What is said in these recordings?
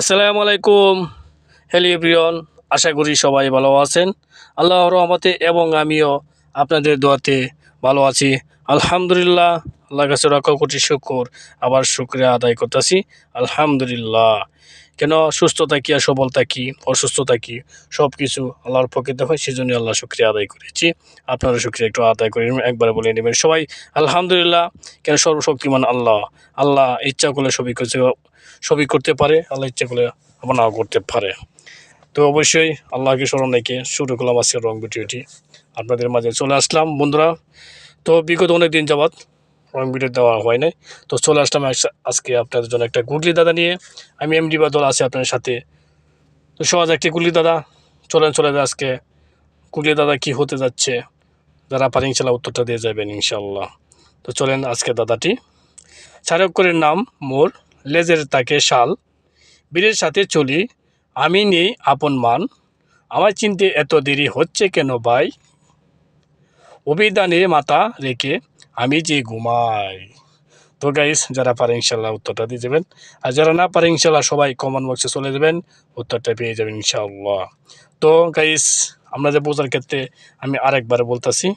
আসসালামু আলাইকুম। Hello everyone আশা করি সবাই ভালো আছেন। আল্লাহ রহমতে এবং আমিও আপনাদের দোয়াতে ভালো আছি। আলহামদুলিল্লাহ আল্লাহ কাছে রক্ষা কোটি শুকর, আবার শুক্রিয়া আদায় করতেছি। আলহামদুলিল্লাহ। কেন সুস্থ থাকি আর সবল থাকি অসুস্থ থাকি সব কিছু আল্লাহর প্রকৃত হয় সেই জন্য আল্লাহ শুক্রিয়া আদায় করেছি। আপনারা শুক্রিয়া একটু আদায় করে একবারে বলে নেবেন। সবাই, আলহামদুলিল্লাহ, কেন সর্বশক্তিমান আল্লাহ? আল্লাহ ইচ্ছা করলে সবই কিছু সবই করতে পারে, আল্লাহ ইচ্ছা করলে আবার নাও করতে পারে। তো অবশ্যই আল্লাহকে স্মরণ রেখে শুরু করলাম আজকের রং ভিডিওটি। আপনাদের মাঝে চলে আসলাম। বন্ধুরা, তো বিগত অনেক দিন যাবৎ রং ভিডিও দেওয়া হয় নাই। তো চলে আসলাম আজ- আজকে আপনাদের জন্য একটা গুগলি দাদা নিয়ে। আমি এমডি বাদল আছি আপনার সাথে। তো সহজ একটি গুগলি দাদা। চলেন, চলে যায় আজকে। গুগলি দাদা কি হতে যাচ্ছে? যারা পারেন ইনশাল্লাহ উত্তরটা দিয়ে যাবেন ইনশাল্লাহ। তো চলেন আজকে দাদাটি। চারক্ষরের নাম মোর, লেজের তাকে শাল। বীরের সাথে চলি, আমি নেই আপন মান। আমার চিনতে এত দেরি হচ্ছে কেন ভাই? অভিধানে মাথা রেখে আমি যে ঘুমাই, তো গাইস যারা পারে ইনশাল্লাহ উত্তরটা দিয়ে যাবেন আর যারা না পারে, ইনশাল্লাহ সবাই কমেন্ট বক্সে চলে যাবেন, উত্তরটা পেয়ে যাবেন ইনশাল্লাহ। তো গাইস আমরা যে বোঝার ক্ষেত্রে আমি আরেকবার বলতেছি,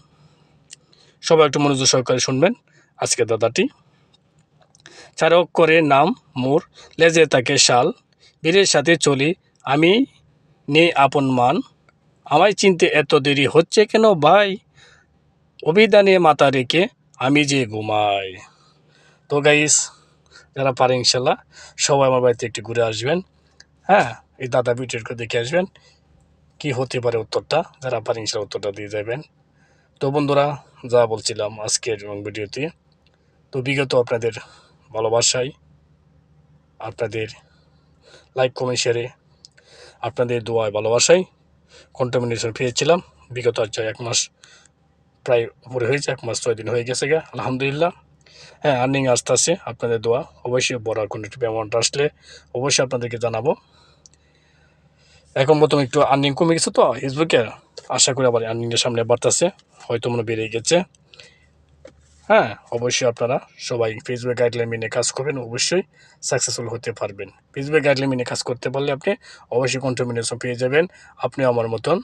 সবাই একটু মনোযোগ সহকারে শুনবেন। আজকে দাদাটি, চারক করে নাম, মোর, লেজে তাকে শাল, বীরের সাথে চলি, আমি নেই আপন মান। আমায় চিনতে এত দেরি হচ্ছে কেন ভাই? অভিধানে মাথা রেখে আমি যে ঘুমাই। তো গাইস যারা পারে ইনশাল্লাহ, সবাই আমার বাড়িতে একটু ঘুরে আসবেন। হ্যাঁ এই দাদা ভিডিওটা দেখে আসবেন, কি হতে পারে উত্তরটা, যারা পারে ইনশাল্লাহ উত্তরটা দিয়ে যাবেন। তো বন্ধুরা, যা বলছিলাম আজকের ভিডিওতে, তো বিগত আপনাদের ভালোবাসায় আপনাদের লাইক কমেন্ট শেয়ারে আপনাদের দোয়ায় ভালোবাসায় কন্টামিনেশন পেয়েছিলাম, বিগত এক মাস প্রায় উপরে হয়েছে, এক মাস ছয় দিন হয়ে গেছে গা, আলহামদুলিল্লাহ। হ্যাঁ আর্নিং আসতে আসে, আপনাদের দোয়া। অবশ্যই বড় একটু অ্যামাউন্ট আসলে অবশ্যই আপনাদেরকে জানাব। এখন প্রথম একটু আর্নিং কমে গেছে তো ফেসবুকে আশা করি আবার আর্নিংয়ের সামনে বাড়তেছে, হয়তো মনে বেড়ে গেছে। হ্যাঁ অবশ্যই আপনারা সবাই ফেসবুক গাইডলাইন মেনে কাজ করবেন, অবশ্যই সাকসেসফুল হতে পারবেন। ফেসবুক গাইডলাইন মেনে কাজ করতে পারলে আপনি অবশ্যই কন্টিনিউশন পেয়ে যাবেন। আপনি আমার মতন।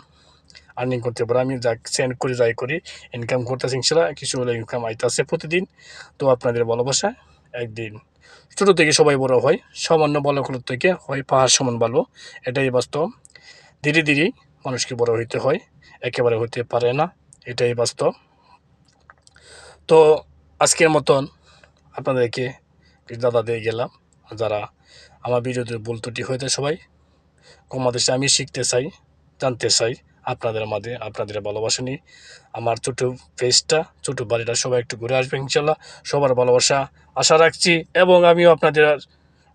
আর্নিং করতে পারেন আমি যা সেন্ড করি, যাই করি ইনকাম করতেছি ইনশাল্লাহ কিছু হলে ইনকাম আইতেছে প্রতিদিন। তো আপনাদের ভালোবাসা একদিন। ছোটো থেকে সবাই বড় হয়, সামান্য বলকুলোর থেকে হয়, পাহাড় সমান ভালো এটাই বাস্তব। ধীরে ধীরে মানুষকে বড় হইতে হয়, একেবারে হতে পারে না, এটাই বাস্তব। তো আজকের মতন আপনাদেরকে দাদা দিয়ে গেলাম, যারা আমার ভিডিওতে ভুল ত্রুটি হয়েছে সবাই কমাদেশে আমি শিখতে চাই, জানতে চাই আপনাদের মাঝে, আপনাদের ভালোবাসা নিয়ে। আমার ছোটো ফেসটা ছোটো বাড়িটা, সবাই একটু ঘুরে আসবে ইনশাল্লাহ সবার ভালোবাসা আশা রাখছি এবং আমিও আপনাদের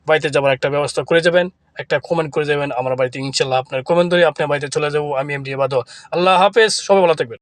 বাড়িতে যাবার একটা ব্যবস্থা করে যাবেন, একটা কমেন্ট করে যাবেন। আমার বাড়িতে ইনশাল্লাহ আপনার কমেন্ট ধরে আপনার বাড়িতে চলে যাব। আমি এমডি বাদ আল্লাহ হাফেজ, সবাই ভালো থাকবেন।